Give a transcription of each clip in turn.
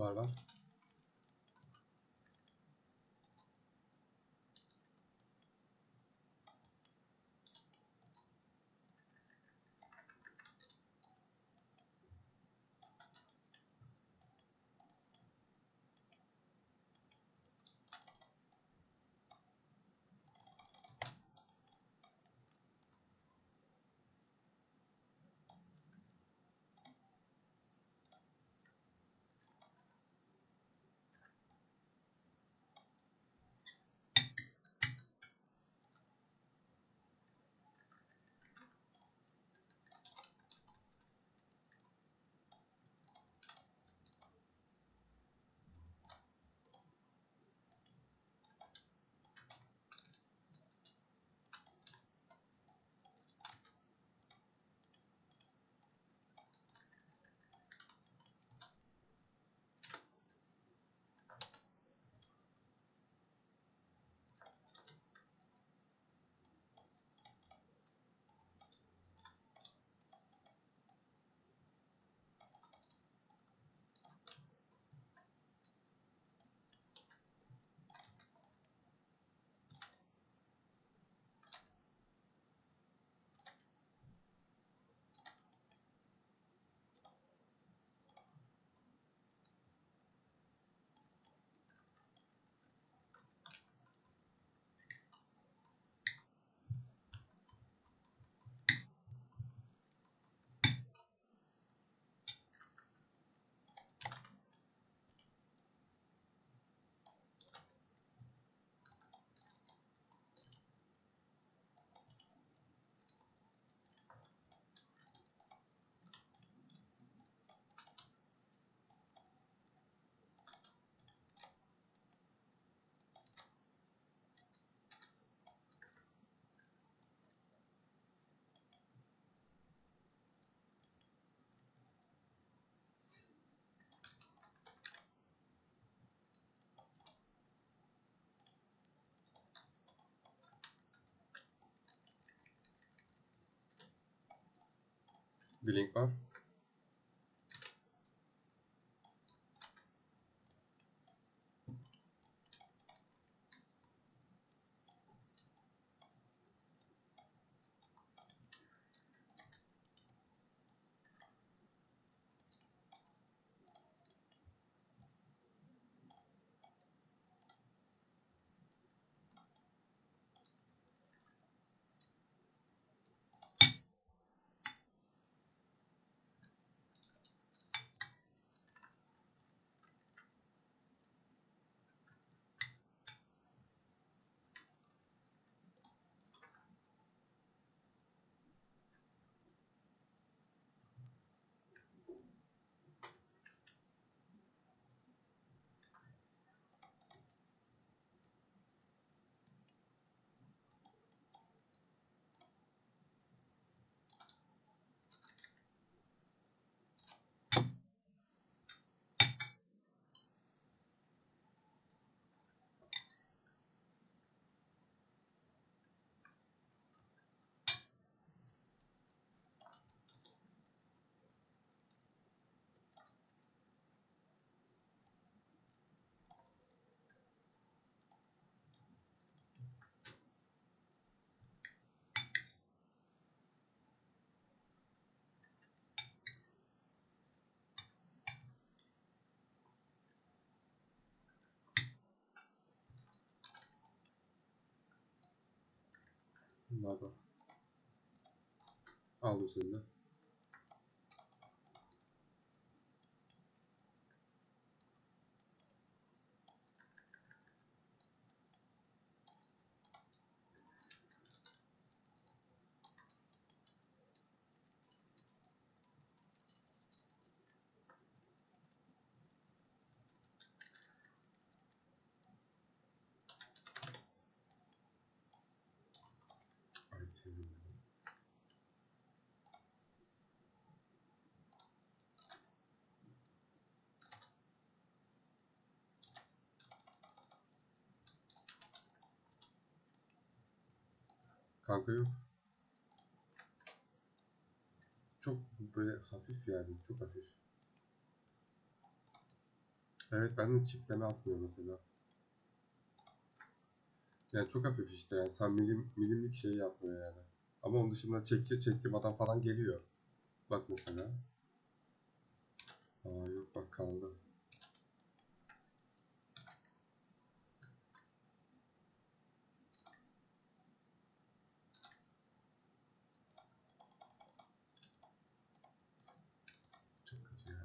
Var var. Blink var. Bunlar da. Seni Kanka yok. Çok böyle hafif yani çok hafif. Evet ben de çiftleme atmıyor mesela. Yani çok hafif işte yani sen milim, milimlik şey yapmıyor yani. Ama onun dışında çekti, çektiğim adam falan geliyor. Bak mesela. Aa yok bak kaldı. Çok kötü ya.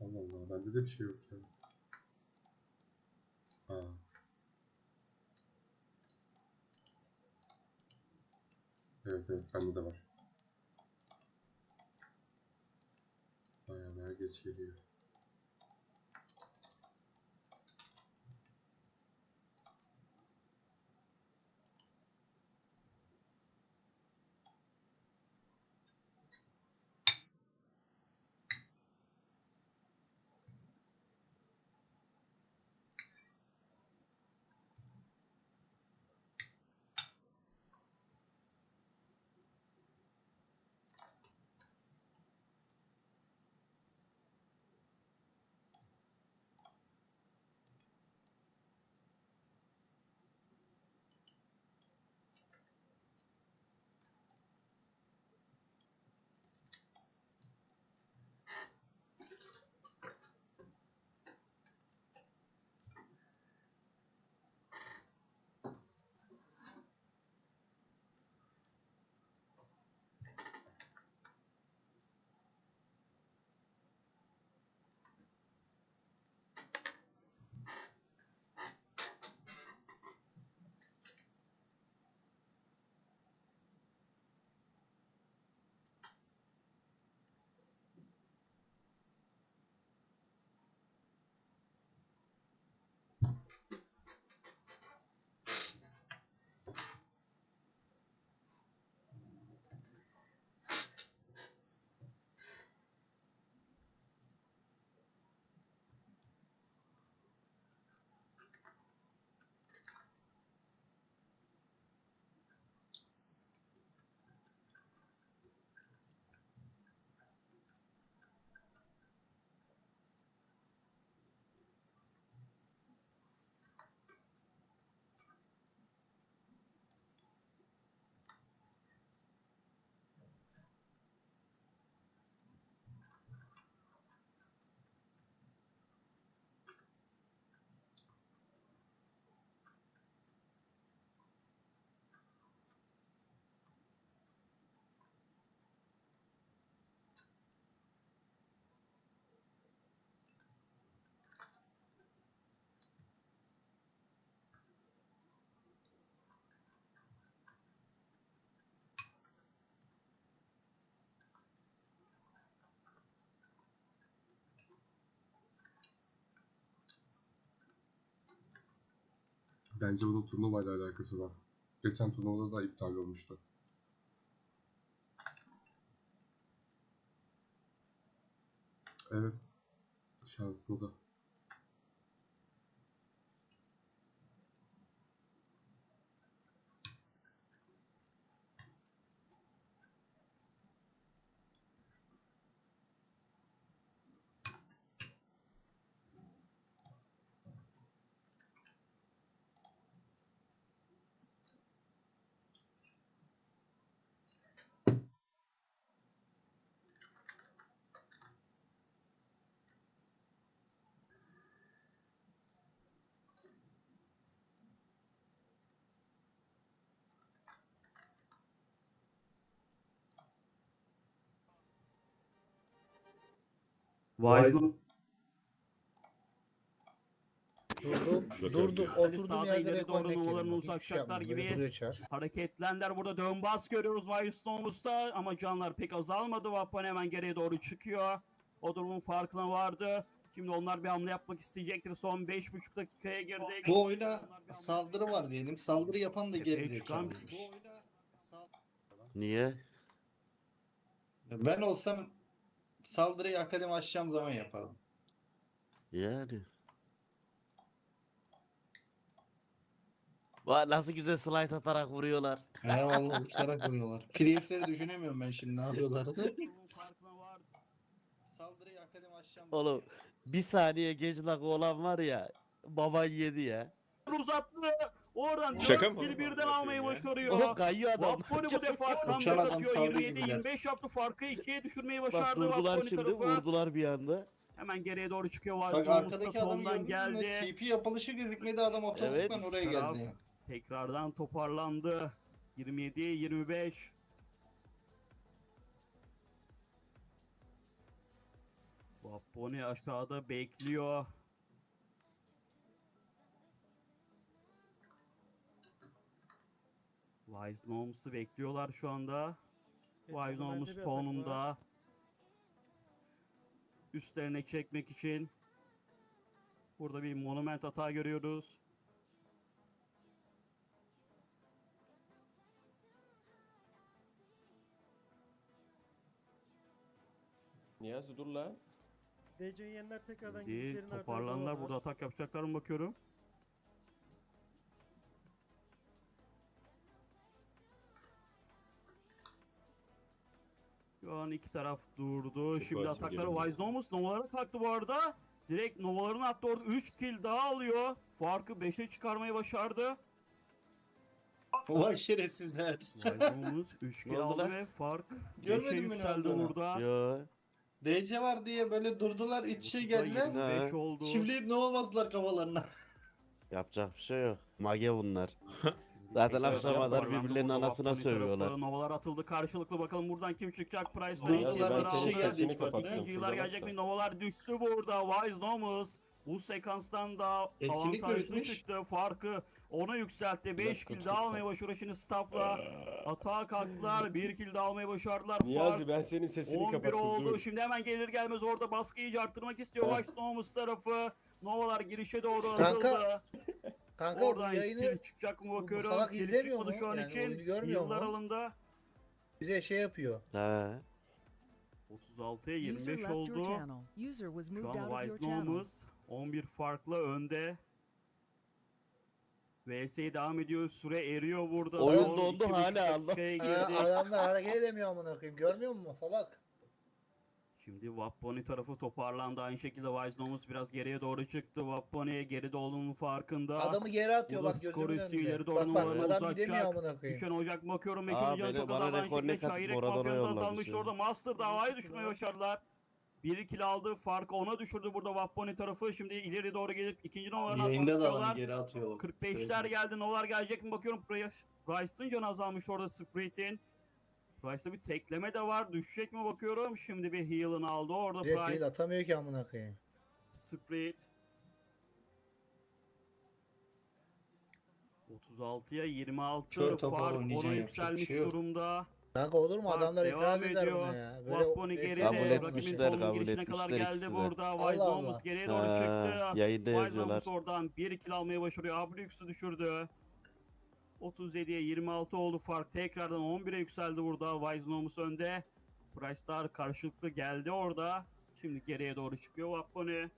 Allah Allah bende de bir şey yok ya. Ha. Evet evet bende de var. Bayağı geç geliyor. Bence bunun turnuvayla alakası var. Geçen turnuvada da iptal olmuştu. Evet. Şansınıza. Wise'ın Durdum, durdum. Oturduğum Sağda yerde ileri rekor doğru bekledim. hiçbir şey yapmadım. Beni gibi. buraya çağır. Hareketlenler burada dön bas görüyoruz Wildstorms'ta ama canlar pek azalmadı. Vappan hemen geriye doğru çıkıyor. O durumun farkına vardı. Şimdi onlar bir hamle yapmak isteyecektir. Son 5,5 dakikaya girdik. Bu oyuna saldırı var diyelim. Saldırı yapan da Tepeye geri çıkan- zekalı. Bu oyuna sal- Niye? Ben olsam saldırıyı akademi açacağım zaman yapardım. Yani. Vay nasıl güzel slide atarak vuruyorlar. He vallahi uçarak vuruyorlar. Prius'leri düşünemiyorum ben şimdi ne yapıyorlar. Bunun farkına var. Saldırıyı akademi açacağım Oğlum bir saniye geç lak olan var ya. Baban yedi ya. Uzattı. Oradan Şaka 4 mı? kill birden almayı ya. başarıyor. Oğlum kayıyor adam. Vapponi bu defa Uçan comeback adam atıyor. savcı gibiler. 27-25 yaptı. Farkı 2'ye düşürmeyi Bak başardı durdular Vapponi şimdi tarafı. vurdular bir anda. Hemen geriye doğru çıkıyor. Bak arkadaki adam Tom'dan gördün mü? geldi. TP yapılışı gözükmedi adam otomatikman Evet. oraya Taraf. geldi. Tekrardan toparlandı. 27-25. Vapponi aşağıda bekliyor. Wise Gnomes'u bekliyorlar şu anda. Wise Gnomes tonunda. Üstlerine çekmek için. Burada bir monument hata görüyoruz. Niyazi dur lan. DC yenler tekrardan Şimdi güçlerini toparlandılar. Burada atak yapacaklar mı bakıyorum. An iki taraf durdu. Çok Şimdi atakları. Wise Nomus Nova'lara kalktı bu arada. Direkt Nova'ların attı orada 3 kill daha alıyor. Farkı 5'e çıkarmayı başardı. Vay şerefsizler. Wise Nomus 3 Ne kill aldı ve fark 5'e Görmedin mi ne yükseldi olduğunu? burada. Yo. DC var diye böyle durdular iç içe 30'a geldiler. 25 Ha. oldu. Çiftleyip ne olmazlar kafalarına. Yapacak bir şey yok. Mage bunlar. Zaten akşama kadar birbirlerinin anasına tarafı. sövüyorlar. Novalar atıldı karşılıklı bakalım buradan kim çıkacak Price'la ilk yıllar iç içe aldı. yıllar şurada gelecek bak mi? Novalar düştü burada. Wise Nomus bu sekanstan da Etkinlik avantajlı çıktı. Farkı ona yükseltti. 5 dakika, kill daha almaya başarıyor şimdi staffla. Atağa kalktılar. 1 kill daha almaya başardılar. Niyazi ben senin sesini 11 kapattım oldu. dur. Şimdi hemen gelir gelmez orada baskıyı iyice arttırmak istiyor. Wise Nomus tarafı. Novalar girişe doğru atıldı. Kanka Oradan bu yayını çıkacak mı bu bakıyorum. salak Kill izlemiyor çıkmadı mu? şu an Yani için. oyunu görmüyor Yıllar mu? alında. bize şey yapıyor. He. 36'ya User 25 left your oldu. channel. User was Şu moved an out of your Wise channel. Nomus 11 farklı önde. VS devam ediyor. Süre eriyor burada. Oyun Son dondu iki buçuk hala, dakikaya girdi. adamlar hareket edemiyor amına koyayım. Görmüyor musun salak? Şimdi Vapponi tarafı toparlandı. Aynı şekilde Wise Nomus biraz geriye doğru çıktı. Vapponi geride olduğunun farkında. Adamı geri atıyor Burada bak skor gözümün üstü ileri önünde. doğru Bak bak adam gidemiyor uzatacak. amına koyayım. Düşen ocak bakıyorum. Metin Can beni- çok bana azaldı. Aynı rekor ne şekilde katıp da yollamış azalmış ya. orada. Master davaya düşmeye başardılar. 1 kill aldı. Farkı ona düşürdü burada Vapponi tarafı. Şimdi ileri doğru gelip ikinci atmak Yayında da adamı geri atıyor. bak. 45'ler geldi. Novalar gelecek mi bakıyorum. Price, Price'ın canı azalmış orada Sprit'in. Price'da bir tekleme de var. Düşecek mi bakıyorum. Şimdi bir heal'ını aldı orada Price. şey atamıyor ki amına koyayım. Sprit. 36'ya 26 Kör topal fark ona yapacak bir yükselmiş şey yok. durumda. Kanka olur mu Fark adamlar devam itiraz eder ediyor. buna ya. Vapponi Böyle geride. Kabul Rakibin etmişler, sonun kabul girişine kadar etmişler geldi ikisi de. burada. Allah Wise Allah. Nomus geriye doğru Ha, çıktı. yayında Wise yazıyorlar. Nomus oradan 1 kill almaya başarıyor. Abrix'i düşürdü. 37'ye 26 oldu fark. Tekrardan 11'e yükseldi burada. Wise Nomus önde. Price'lar karşılıklı geldi orada. Şimdi geriye doğru çıkıyor Vapponi.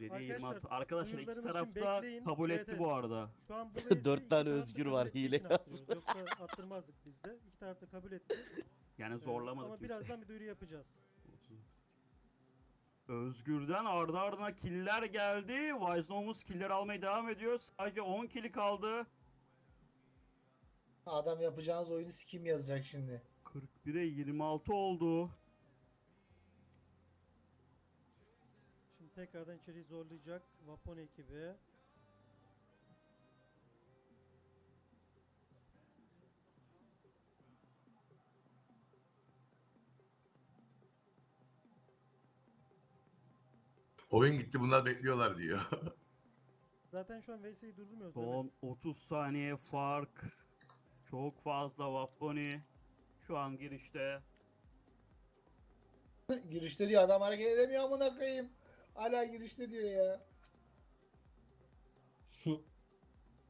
Arkadaşlar, 26. Arkadaşlar iki tarafta kabul etti evet. bu arada. Şu an Dört tane özgür var, hile. Yoksa attırmazdık biz de. İki taraf da kabul etti. Yani Ee, zorlamadık Ama birazdan bir duyuru yapacağız. Özgür'den ardı ardına killer geldi. Wise Nomus killer almaya devam ediyor. Sadece 10 killi kaldı. Adam yapacağınız oyunu sikim yazacak şimdi. 41'e 26 oldu. Şimdi tekrardan içeriği zorlayacak Vapon ekibi. Oyun gitti bunlar bekliyorlar diyor. Zaten şu an VS'yi durdurmuyoruz. Son Mehmet. 30 saniye fark. Çok fazla Vapponi. Şu an girişte. girişte diyor adam hareket edemiyor amına koyayım. Hala girişte diyor ya.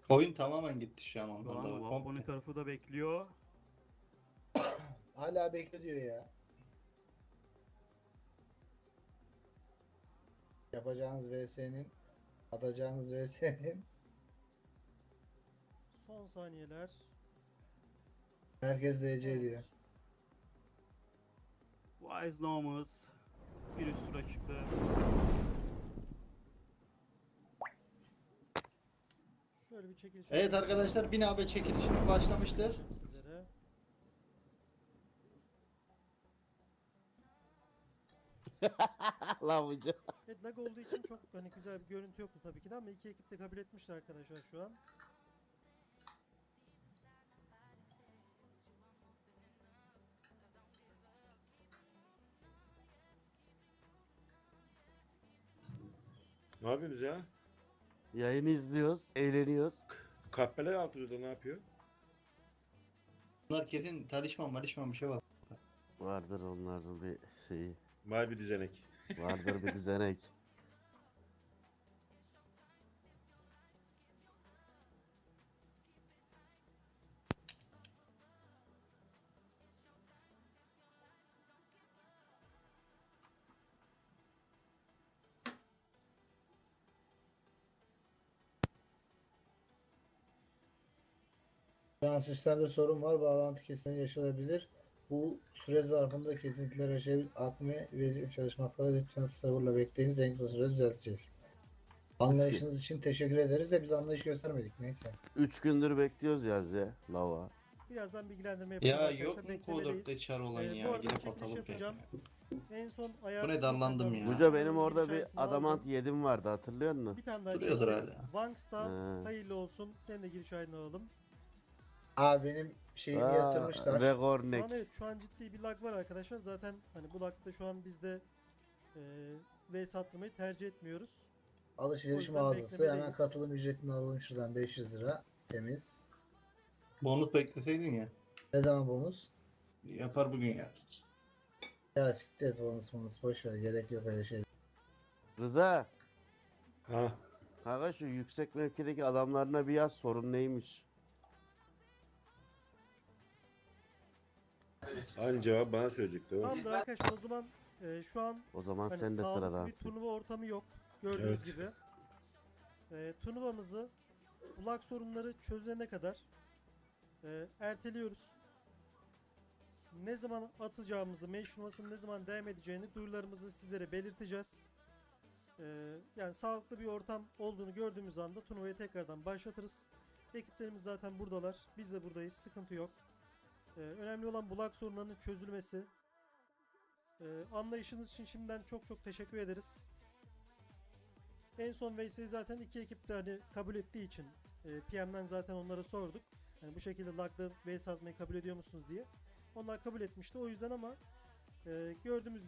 Oyun tamamen gitti şu an Şu an. Vaponi tarafı da bekliyor. Hala bekle diyor ya. Yapacağınız VS'nin atacağınız VS'nin Son saniyeler. herkes DC diyor. Wise Nomus bir üst tura çıktı. Şöyle bir çekiliş. Evet arkadaşlar bin AB çekilişimiz başlamıştır. Ca- Evet lag olduğu için çok hani güzel bir görüntü yoktu tabii ki de ama iki ekip de kabul etmişti arkadaşlar şu an. Ne yapıyorsunuz ya? Yayını izliyoruz, eğleniyoruz. Kahpeler altında ne yapıyor? Bunlar kesin talişman malişman bir şey var. Vardır onların bir şeyi. Var bir düzenek. Vardır bir düzenek. Şu an sistemde sorun var. Bağlantı kesinlikle yaşanabilir. Bu süre zarfında kesintiler yaşayabilir. Akme ve çalışmakları lütfen sabırla bekleyiniz. En kısa sürede düzelteceğiz. Anlayışınız için teşekkür ederiz de biz anlayış göstermedik. Neyse. 3 gündür bekliyoruz ya lava. Birazdan bilgilendirme yapacağım Ya arkadaşlar. yok mu. Kodor'da çar olan Ee, ya? Gidip atalım yapacağım. En son Bu ne darlandım ya. Buca benim orada bir adamant aldım. yedim vardı hatırlıyor musun? Bir tane daha Duruyordur hala. Vanks'ta hayırlı olsun. Senin de giriş aydını alalım. Abi benim şeyimi Aa, yatırmışlar. Regornek. Şu an evet şu an ciddi bir lag var arkadaşlar. Zaten hani bu lagda şu an bizde e, V sattırmayı tercih etmiyoruz. O Alışveriş yüzden mağazası. Hemen beklemedeyiz. katılım ücretini alalım şuradan 500 lira. Temiz. Bonus bekleseydin ya. Ne zaman bonus? Yapar bugün ya. Ya siktir et bonus bonus. Boş ver. Gerek yok öyle şey. Rıza. Ha. Kanka şu yüksek mevkideki adamlarına bir yaz sorun neymiş? Aynı cevap bana söyleyecekti. o. Tamamdır arkadaşlar o zaman e, şu an O zaman hani sen de sağlıklı bir sıradansın. turnuva ortamı yok. Gördüğünüz Evet. gibi. E, turnuvamızı bu lag sorunları çözülene kadar e, erteliyoruz. Ne zaman atacağımızı, turnuvasının ne zaman devam edeceğini duyurularımızı sizlere belirteceğiz. E, yani sağlıklı bir ortam olduğunu gördüğümüz anda turnuvayı tekrardan başlatırız. Ekiplerimiz zaten buradalar. Biz de buradayız. Sıkıntı yok. E, önemli olan bu lag sorunlarının çözülmesi. Ee, anlayışınız için şimdiden çok çok teşekkür ederiz. En son VS'yi zaten iki ekip de hani kabul ettiği için e, PM'den zaten onlara sorduk. Yani bu şekilde lag'da VS atmayı kabul ediyor musunuz diye. Onlar kabul etmişti o yüzden ama e, gördüğümüz